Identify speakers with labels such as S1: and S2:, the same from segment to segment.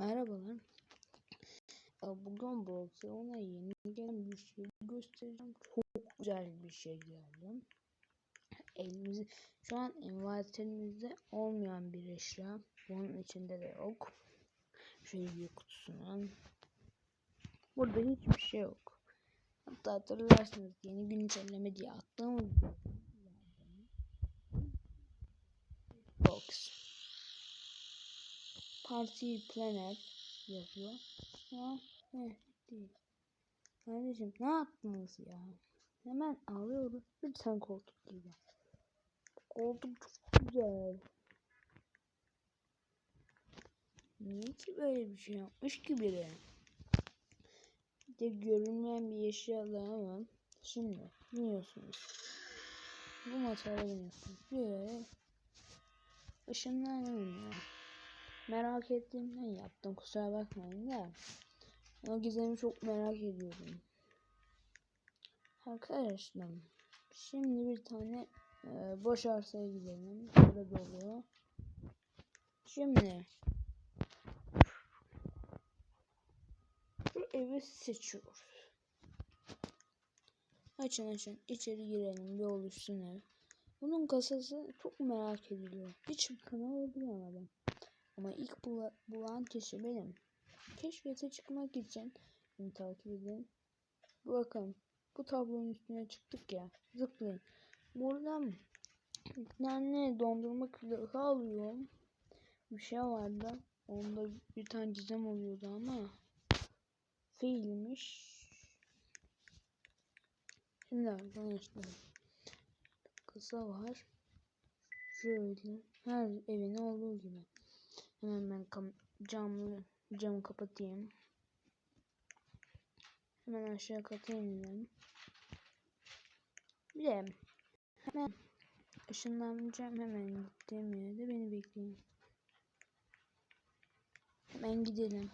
S1: Merhabalar. Ee, Bugün Broxyon'a yeni gelen bir şey göstereceğim. Çok güzel bir şey geldi. Elimizi şu an envanterimizde olmayan bir eşya. Bunun içinde de yok. Şöyle bir kutusunun. Burada hiçbir şey yok. Hatta hatırlarsınız yeni güncelleme diye attığım Party Planet yazıyor. Ya ne değil. Kardeşim ne yaptınız ya? Hemen alıyoruz. Lütfen koltuk gibi. Koltuk çok güzel. Niye ki böyle bir şey yapmış ki biri? Bir de görünmeyen bir daha var. Şimdi biliyorsunuz. Bu motora biniyorsunuz. Böyle ışınlarla biniyor. Merak ettiğimden yaptım. Kusura bakmayın da. O gizemi çok merak ediyorum. Arkadaşlar. Şimdi bir tane e, boş arsaya gidelim. Burada dolu. Şimdi bu evi seçiyoruz. Açın açın. içeri girelim. Bir oluşsun ev. Bunun kasası çok merak ediliyor. Hiç kanalı bulamadım. Ama ilk bula, bulan kişi benim. Keşfete çıkmak için beni takip edin. Bakın bu tablonun üstüne çıktık ya. Zıplayın. Buradan bir tane dondurma külahı alıyorum. Bir şey vardı. Onda bir tane gizem oluyordu ama değilmiş. Şimdi arkadaşlar kısa var. Şöyle her evin olduğu gibi. Hemen ben camlı camı kapatayım. Hemen aşağı kata inelim. Bir de hemen ışınlanacağım hemen gittiğim yerde beni bekleyin. Hemen gidelim.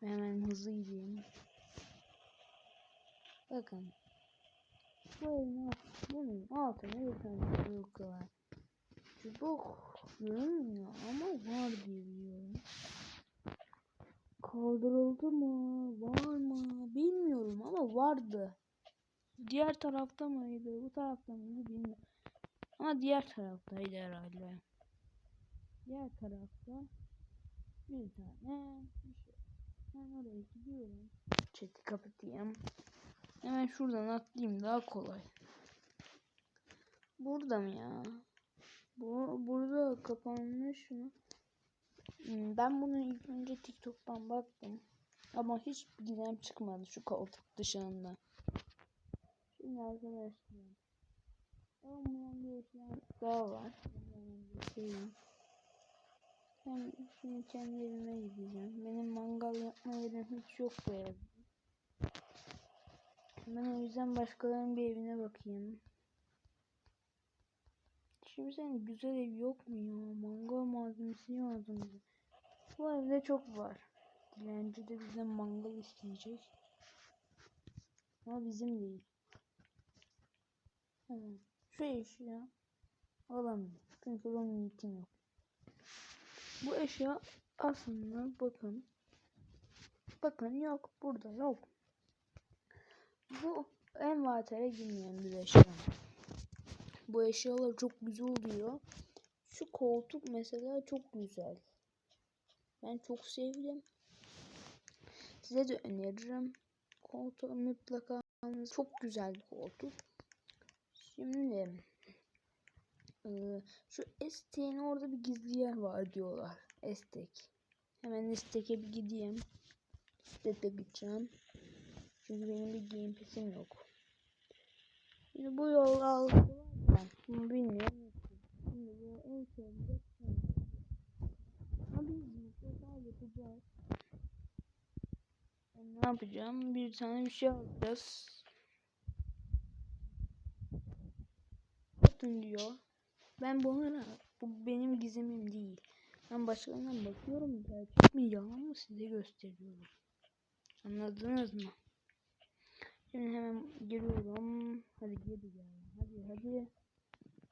S1: Hemen hızlı gideyim. Bakın. Bu evin bunun altında bir tane çubuk Çubuk görünmüyor ama var diye biliyorum. Kaldırıldı mı? Var mı? Bilmiyorum ama vardı. Diğer tarafta mıydı? Bu tarafta mıydı? Bilmiyorum. Ama diğer taraftaydı herhalde. Diğer tarafta bir tane bir şey. Ben oraya gidiyorum. Chat'i kapatayım. Hemen şuradan atlayayım daha kolay. Burada mı ya? Bu burada kapanmış mı? Hmm, Ben bunu ilk önce TikTok'tan baktım. Ama hiç gizem çıkmadı şu koltuk dışında. Şimdi arkadaşlar. Olmayan bir eşya daha var. Şeyim. Ben şimdi kendi evime gideceğim. Benim mangal yapma yerim hiç yok bu evde. Ben o yüzden başkalarının bir evine bakayım. Şimdi senin güzel ev yok mu ya? Mangal malzemesi lazım bize. Bu evde çok var. Dilenci de bizden mangal isteyecek. Ama bizim değil. Evet. Şu eşya alamıyorum. Çünkü onun niyetim yok. Bu eşya aslında bakın. Bakın yok. Burada yok. Bu envantere girmeyen bir eşya. Bu eşyalar çok güzel oluyor. Şu koltuk mesela çok güzel. Ben çok sevdim. Size de öneririm. Koltuğu mutlaka almanız. Çok güzel bir koltuk. Şimdi e, şu Estek'in orada bir gizli yer var diyorlar. Estek. Hemen Estek'e bir gideyim. Estek'e gideceğim. Çünkü benim bir game yok. Şimdi bu yol var Bunu bilmiyorum. Şimdi bu en sevdiğim Ama biz mutlaka yapacağız. Ben ne yapacağım? Bir tane bir şey alacağız. Bakın diyor. Ben bunlara bu benim gizemim değil. Ben başkalarından bakıyorum gerçek mi yalan mı size gösteriyorum. Anladınız mı? Şimdi hemen giriyorum. Hadi geri gel. Hadi hadi.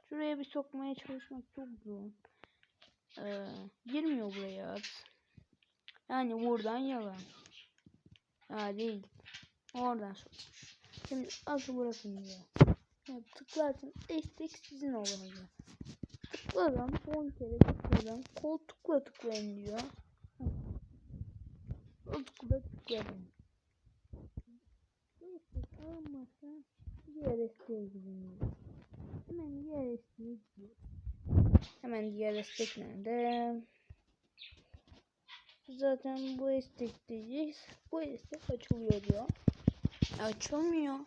S1: Şuraya bir sokmaya çalışmak çok zor. Ee, girmiyor buraya at. Yani buradan yalan. Ya değil. Oradan sormuş. Şimdi asıl burası diyor. Ya tıklarsın destek sizin olacak. Tıkladım 10 kere tıkladım. Koltukla tıklayın diyor. Koltukla tıkladım. Destek alınmazsa diğer desteğe gidin. Hemen diğer gidiyor. Hemen diğer destek nerede? Zaten bu destekteyiz. Bu destek açılıyor diyor. Açılmıyor.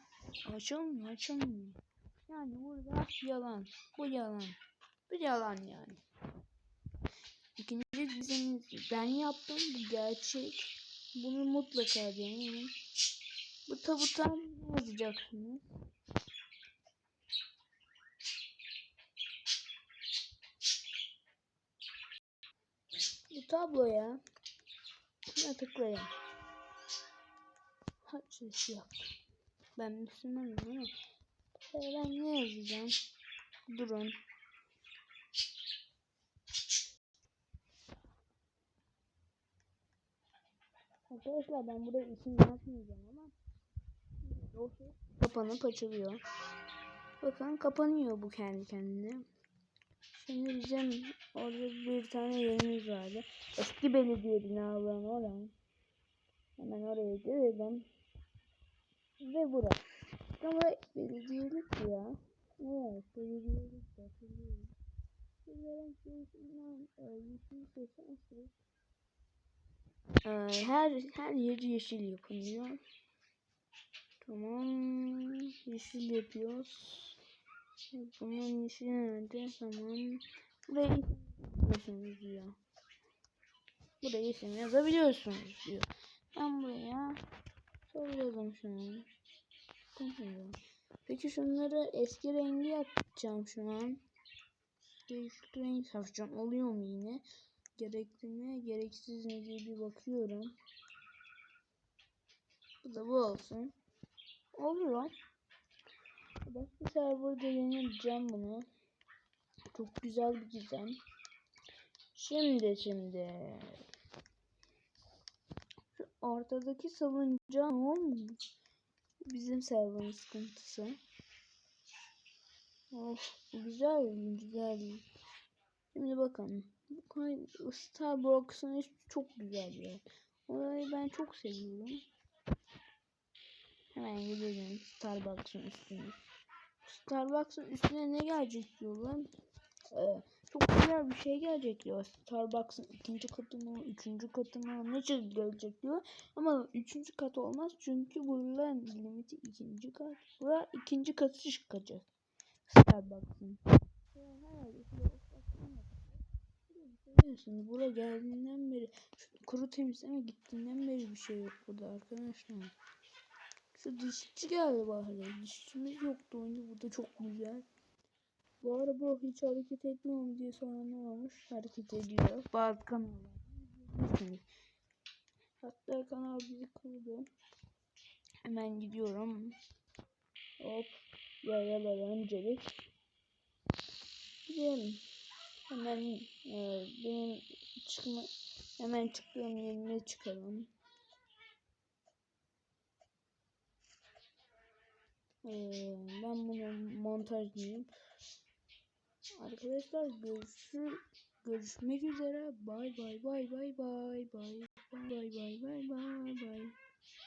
S1: Açılmıyor, açılmıyor. Yani burada yalan. Bu yalan. Bu yalan yani. İkinci dizimiz ben yaptım. Bu gerçek. Bunu mutlaka deneyin. Bu tabuta ne yazacaksınız? Tabloya şuna tıklayın. Sesi yaptım. Ben Müslümanım ama ben ne yazacağım? Durun. Arkadaşlar ben burada isim yazmayacağım ama. Kapanıp açılıyor. Bakın kapanıyor bu kendi kendine. Şimdi orada bir tane yerimiz vardı. Eski belediye binalarının oraya. Hemen oraya girelim. Ve bura. Ama belediyelik ya. Evet belediyelik de hatırlıyorum. Bunların sesinden yeşil asıl. Ee, her her yeri yeşil yapılıyor. Tamam. Yeşil yapıyoruz. Bunun yeşil nerede? Tamam. Buraya yazabiliyorsunuz diyor. Buraya isim yazabiliyorsunuz diyor. Ben buraya soruyorum şu an. Bilmiyorum. Peki şunları eski rengi yapacağım şu an. Değişik renk yapacağım. Oluyor mu yine? Gerekli mi? Gereksiz mi diye bir bakıyorum. Bu da bu olsun. Oluyor. Başka serverda yenileceğim bunu. Çok güzel bir gizem. Şimdi şimdi. Şu ortadaki salıncağın olmuş. Bizim serverın sıkıntısı. Of güzel güzel. Şimdi bakın. Bu Starbucks'ın çok güzel bir yer. Orayı ben çok seviyorum. Hemen gidelim Starbucks'ın üstüne. Starbucks'ın üstüne ne gelecek diyorlar. Ee, çok güzel bir şey gelecek diyor. Starbucks'ın ikinci katı mı, üçüncü katı mı ne gelecek diyor. Ama üçüncü kat olmaz çünkü buraların limiti ikinci kat. Bura ikinci katı çıkacak. Starbucks'ın. Biliyorsunuz buraya geldiğinden beri kuru temizleme gittiğinden beri bir şey yok burada arkadaşlar. Şu dişçi geldi bari. Dişçimiz yoktu oyunda burada çok güzel. Bu araba hiç hareket etmiyor mu diye soranlar olmuş. Hareket ediyor. Bazı kanallar. Hatta kanal bizi kırdı. Hemen gidiyorum. Hop. Yayalar öncelik. Gidelim. Hemen e, benim çıkma hemen çıktığım yerine çıkalım. Ee, ben bunu montajlayayım. Arkadaşlar görüşür görüşmek üzere. Bay bay bay bay bay bay bay bay bay bay bay.